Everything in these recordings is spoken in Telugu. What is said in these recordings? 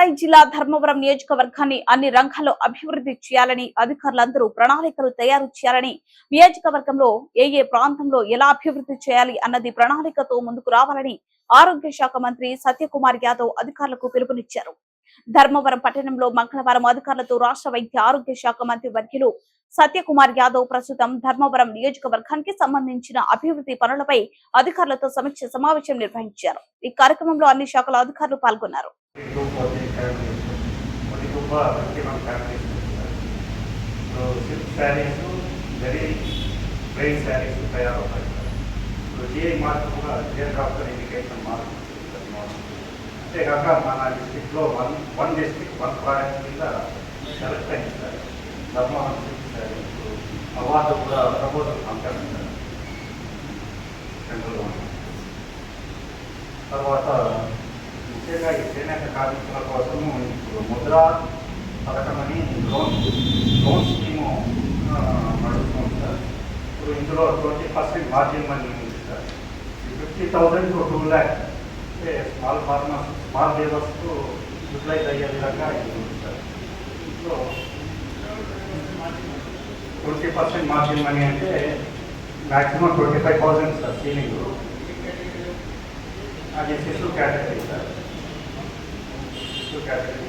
సత్యసాయి జిల్లా ధర్మవరం నియోజకవర్గాన్ని అన్ని రంగాల్లో అభివృద్ధి చేయాలని అధికారులందరూ ప్రణాళికలు తయారు చేయాలని నియోజకవర్గంలో ఏ ఏ ప్రాంతంలో ఎలా అభివృద్ధి చేయాలి అన్నది ప్రణాళికతో ముందుకు రావాలని ఆరోగ్య శాఖ మంత్రి సత్యకుమార్ యాదవ్ అధికారులకు పిలుపునిచ్చారు. ధర్మవరం పట్టణంలో మంగళవారం అధికారులతో రాష్ట్ర వైద్య ఆరోగ్య శాఖ మంత్రి వర్యులు సత్యకుమార్ యాదవ్ ప్రస్తుతం ధర్మవరం నియోజకవర్గానికి సంబంధించిన అభివృద్ధి పనులపై అధికారులతో సమీక్ష సమావేశం నిర్వహించారు. ఈ కార్యక్రమంలో అన్ని శాఖల అధికారులు పాల్గొన్నారు. Families saris very plain saris తయారవుతాయి. ఇప్పుడు మార్క్ కూడా జియర్ ఇండికేషన్ మార్క్ అంతేకాక మన డిస్టిక్లో one one district one product కింద సెలెక్ట్ అయింది sir Dharmavaram silk sari award కూడా ప్రపోజల్ పంపాను సార్ సెంట్రల్ గవర్నమెంట్ తర్వాత ముఖ్యంగా ఈ చేనేత కార్మికుల కోసము ఇప్పుడు ముద్ర పథకమని లోన్ లోన్ స్కీము నడుస్తుంది సార్. ఇప్పుడు ఇందులో ట్వంటీ పర్సెంట్ మార్జిన్ మనీ ఉంది sir. Fifty thousand to two lakh అంటే స్మాల్ ఫార్మర్స్ స్మాల్ లేబర్స్కు యూటిలైజ్ అయ్యే విధంగా ఇది ఉంది సార్. ఇందులో ట్వంటీ పర్సెంట్ మార్జిన్ మనీ అంటే maximum twenty five thousand sir ceiling. అది Shishu category sir. Issue category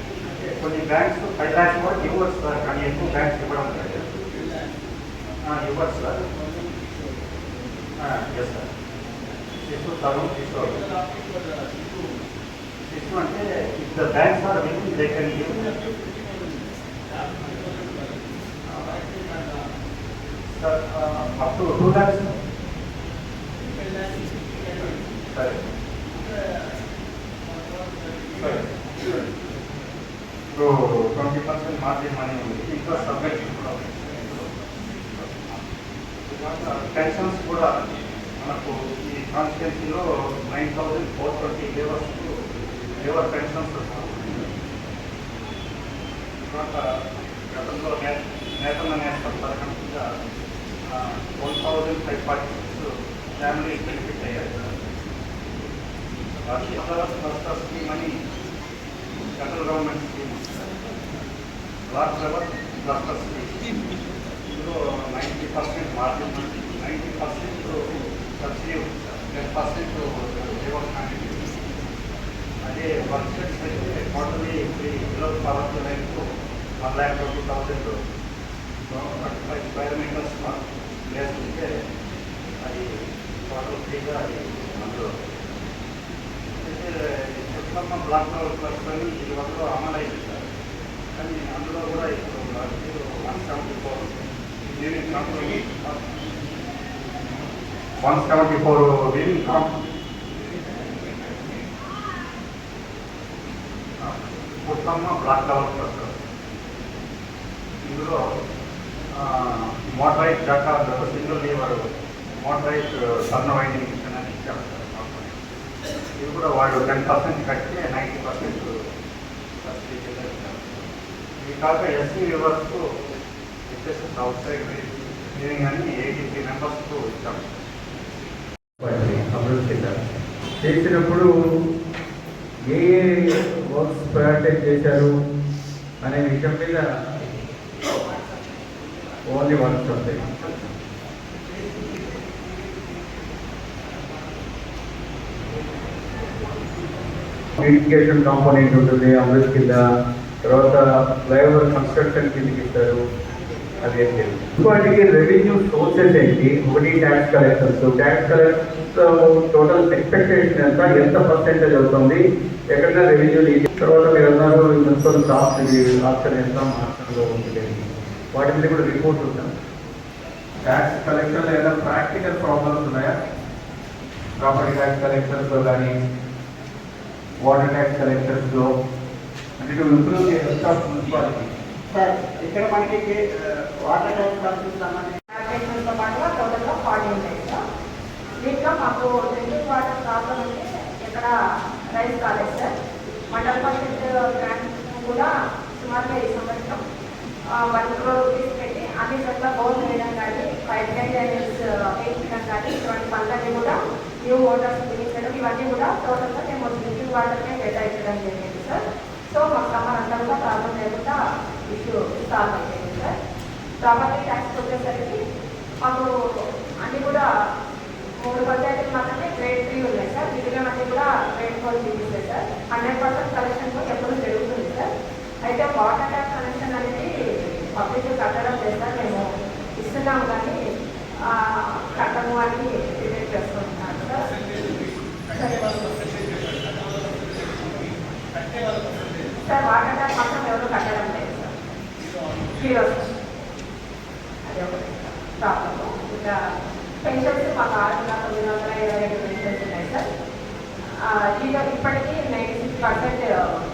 కొన్ని బ్యాంక్స్ ఫైవ్ ల్యాక్స్ కూడా ఇవ్వచ్చు సార్ కానీ ఎక్కువ బ్యాంక్స్ ఇవ్వడం లేదు. ఇవ్వచ్చు సార్ ఎస్ సార్ శిశు తరుణ్ తీసుకోవాలి. శిశు అంటే if the banks are will they can give sir up to two lakhs సరే so twenty percent margin money ఉంది ఇంకా సబ్మిట్ కూడా ఉంది పెన్షన్స్ కూడా మనకు ఈ కాన్స్టిట్యున్సీలో nine thousand four twenty labours labour pensions తర్వాత గతంలో నేతన్న నేషనల్ పథకం కింద one thousand five forty six family benefit అయ్యారు రాష్ట్ర స్కీమ్ అని central government scheme last level cluster scheme ఇందులో ninety percent margin ninety percent subsidy ఉంది సార్ టెన్ పర్సెంట్ జీవో అదే వర్క్షాప్స్ అయితే totally three kilo power లైన్కు one lakh twenty thousand square అది టోటల్ ఫ్రీగా అది అందులో అయితే చెట్లమ్మ బ్లాక్లో కలుసుకొని ఈ వరకు అమలు అయింది సార్ కానీ అందులో కూడా ఇప్పుడు one seventy four unit company 174 will come. ఉత్తమ్మ బ్లాక్ కవర్ ప్రకారం ఇందులో మోటరైజ్ డటా సింగిల్ లీవర్ మోటరైజ్ సన్న వైండింగ్ మిషన్ అని ఇచ్చారు ఇది కూడా వాళ్ళు టెన్ పర్సెంట్ కట్టి నైంటీ పర్సెంట్ ఇది కాక ఎస్సీ రివర్స్కు ఇచ్చేస్తుంది అవుట్ సైడ్ ఇంజనీరింగ్ అని ఎయిటీ త్రీ మెంబర్స్కు ఇచ్చాము చేశారు. చేసినప్పుడు ఏ ఏ వర్క్స్ ప్రయారిటైజ్ చేశారు అనే విషయం మీద ఓన్లీ వర్క్స్ వస్తాయి బ్యూటిఫికేషన్ కాంపోనెంట్ ఉంటుంది అమృత్ కింద తర్వాత ఫ్లైఓవర్ కన్స్ట్రక్షన్ కిందకి ఇస్తారు. అదేం లేదు. వాటికి రెవెన్యూ సోర్సెస్ ఏంటి? ఒకటి tax collections tax collections total expectation ఎంత? ఎంత పర్సెంటేజ్ అవుతుంది? ఎక్కడైనా రెవెన్యూ తర్వాత మీరు అన్నారు మున్సిపల్ కాస్ట్ ఇది ఆప్షన్ ఇస్తాం ఉంటుంది వాటి మీద కూడా రిపోర్ట్ ఉంటాం ట్యాక్స్ కలెక్షన్లో ఏదైనా ప్రాక్టికల్ ప్రాబ్లమ్స్ ఉన్నాయా? ప్రాపర్టీ ట్యాక్స్ కలెక్షన్స్లో కానీ వాటర్ ట్యాక్స్ కలెక్షన్స్లో అంటే to improve the health of municipality ఇక్కడ మనకి వాటర్ ట్యాంక్ కంపెనీ పాటుగా టోటల్గా ఫార్టీ ఉంటాయి సార్. దీంట్లో మాకు డ్రింకింగ్ వాటర్ ప్రాబ్లం అంటే ఇక్కడ రైస్ కాలేదు సార్. మండల పరిషత్ గ్రాంట్ కూడా సుమారుగా ఈ సంవత్సరం వన్ క్రోర్ రూపీస్ పెట్టి అన్ని చోట్ల బోర్ వేయడం కానీ పైప్ లైన్ డ్రైనేజ్ వేయించడం కానీ ఇటువంటి పనులన్నీ కూడా న్యూ మోటార్స్ బిగించడం ఇవన్నీ కూడా టోటల్గా మేము డ్రింకింగ్ వాటర్నే కేటాయించడం జరిగింది సార్. సో మాకు సమ్మర్ అంతా కూడా ప్రాబ్లం లేకుండా ఇష్యూ సాల్వ్ అయిపోయింది సార్. ప్రాపర్టీ ట్యాక్స్ వచ్చేసరికి మాకు అన్ని కూడా మూడు పంచాయతీలు మాత్రమే గ్రేడ్ త్రీ ఉన్నాయి సార్. మిగిలిన అన్ని కూడా గ్రేడ్ ఫోర్ చూపిస్తాయి సార్. హండ్రెడ్ పర్సెంట్ కలెక్షన్ కూడా ఎప్పుడు జరుగుతుంది సార్. అయితే వాటర్ ట్యాక్స్ కనెక్షన్ అనేది పబ్లిక్ కట్టడం లేదు సార్. మేము ఇస్తున్నాము కానీ కట్టము అని రిపేర్ చేసుకుంటున్నాను సార్. సార్ వాటర్ ట్యాక్స్ మాత్రం ఎవరు కట్టడం లేదు సార్ అది ఒకటి ప్రాబ్లము ఇంకా పెన్షన్స్ మాకు ఆరు వందల తొమ్మిది వందల ఇరవై పెన్షన్స్ ఉన్నాయి సార్ జీరో ఇప్పటికీ నైంటీ సిక్స్ పర్సెంట్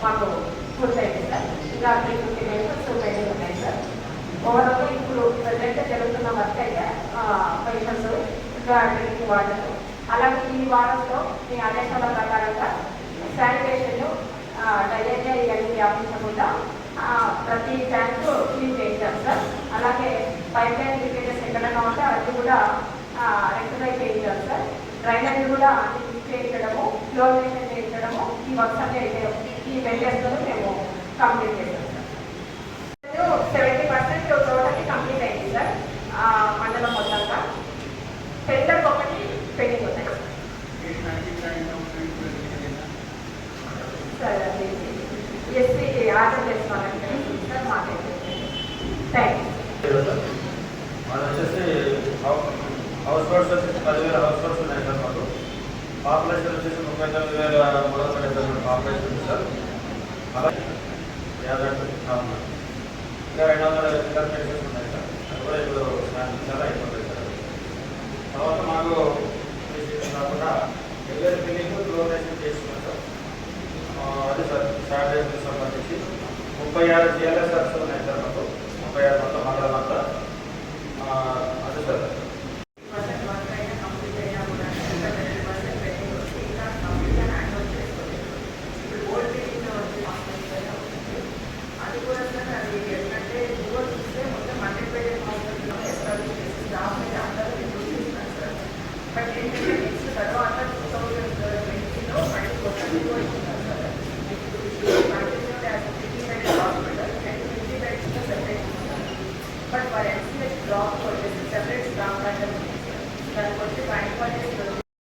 మాకు పూర్తయింది సార్ ఇంకా త్రీ ఫిఫ్టీ పెన్షన్స్ పెండింగ్ ఉన్నాయి సార్ ఓవరాల్గా ఇప్పుడు ప్రజెంట్ జరుగుతున్న వర్క్ అయితే పెన్షన్స్ ఇంకా డ్రింకింగ్ వాటర్ అలాగే ఈ వారంలో మీ ఆదేశాల ప్రకారంగా శానిటేషన్ డైరెక్ట్గా ఇవన్నీ వ్యాపించకుండా ప్రతి ట్యాంక్ క్లీన్ చేయించాం సార్. అలాగే పైప్ లైన్ లీకేజెస్ ఎక్కడైనా ఉంటే అది కూడా రెక్టిఫై చేయించాం సార్. డ్రైనేజ్ కూడా అన్ని ఫిక్స్ చేయించడము ఫ్లోరినేషన్ చేయించడము ఈ వర్క్స్ అన్ని ఈ వెంటర్స్తో మేము కంప్లీట్ చేస్తాం sir seventy percent totally complete అయింది సార్ ఆ, మండలం మొత్తంగా టెండర్ ఒకటి పెండింగ్ ఉన్నాయి సార్ అది ఎస్పీ ఆర్డర్ చేసుకోవాలంటే సార్ మాకైతే థ్యాంక్ యూ అది వచ్చేసి హౌ- హౌస్ బోట్స్ వచ్చేసి పదివేల హౌస్ బోట్స్ ఉన్నాయి సార్ మాకు పాపులేషన్ వచ్చేసి ముప్పై తొమ్మిది వేల మూడు వందల డెబ్బై పాపులేషన్ ఉంది సార్. అలాగే యాభై ఇంకా రెండు వందల ఇతర ప్లేసెస్ ఉన్నాయి సార్. అది కూడా ఇప్పుడు చాలా అయిపోతుంది సార్. తర్వాత మాకు కాకుండా ఎల్ఎస్ బిల్లింగ్ క్లోనేషన్ చేస్తున్నాం సార్. అదే సార్ శానిటైజర్కి సంబంధించి ముప్పై ఆరు జిఎల్ఎస్ఆర్స్